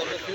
ওইদিকে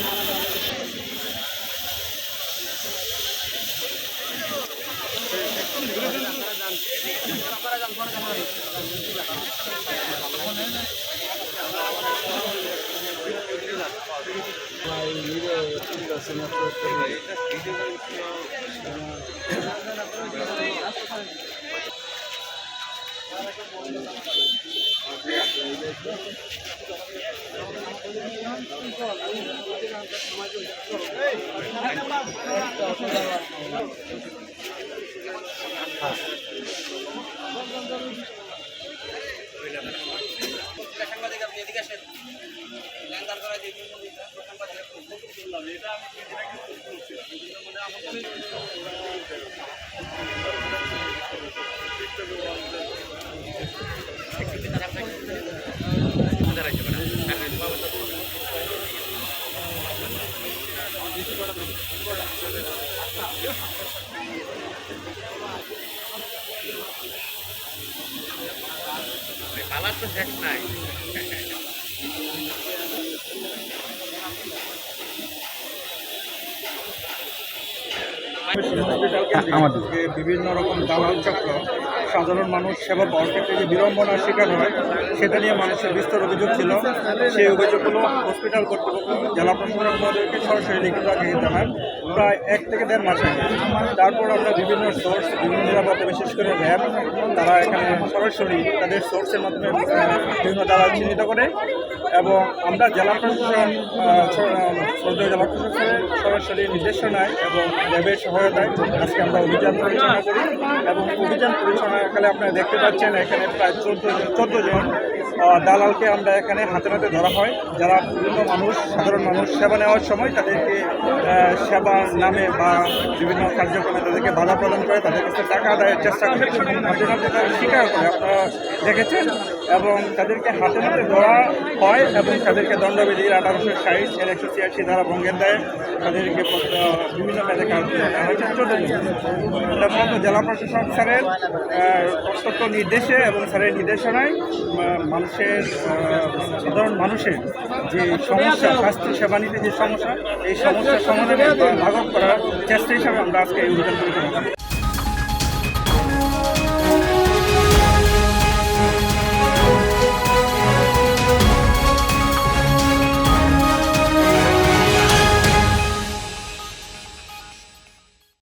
পারবে গাছতলা পালার তো শেষ নাই। বিভিন্ন রকম দালাল চক্র, সাধারণ মানুষ সেবা পাওয়ার ক্ষেত্রে যে বিড়ম্বনার শিকার হয়, সেটা নিয়ে মানুষের বিস্তর অভিযোগ ছিল। সেই অভিযোগগুলো হসপিটাল কর্তৃপক্ষ, জেলা প্রশাসন মহোদয়কে সরাসরি লিখিত আগে জানান। প্রায় এক থেকে দেড় মাস আগে। তারপর আমরা বিভিন্ন সোর্স বিভিন্ন নিরাপত্তা বিশেষ করে র্যাব তারা এখানে সরাসরি তাদের সোর্সের মাধ্যমে বিভিন্ন দালাল চিহ্নিত করে এবং আমরা জেলা প্রশাসন আহ, ছ- আহ, সৌদি জেলা প্রশাসনের সরাসরি নির্দেশনায় এবং র্যাবের সহায়তায় আজকে আমরা অভিযান পরিচালনা করি এবং অভিযান পরিচালনাকালে আপনারা দেখতে পাচ্ছেন এখানে প্রায় চোদ্দ চোদ্দ জন দালালকে আমরা এখানে হাতে হাতে ধরা হয়। যারা বিভিন্ন মানুষ সাধারণ মানুষ সেবা নেওয়ার সময় তাদেরকে সেবার নামে বা বিভিন্ন কার্যক্রমে তাদেরকে বাধা প্রদান করে তাদের কাছে টাকা আদায়ের চেষ্টা করে নাতে তারা স্বীকার করে। আপনারা দেখেছেন এবং তাদেরকে হাতে নাতে ধরা হয় এবং তাদেরকে দণ্ডবিধির আঠারোশো ষাট, এর একশো ছিয়াশি ধারা ভঙ্গের দেয় তাদেরকে বিভিন্ন কারাদণ্ড দেওয়া হয়েছে চোদ্দ মূলত জেলা প্রশাসক স্যারের প্রত্যক্ষ নির্দেশে এবং স্যারের নির্দেশনায় মানুষের সাধারণ মানুষের যে সমস্যা, স্বাস্থ্য সেবা নিতে যে সমস্যা, এই সমস্যার সমাধানে লাঘব করার চেষ্টা হিসাবে আমরা আজকে এই অভিযান পরিচালনা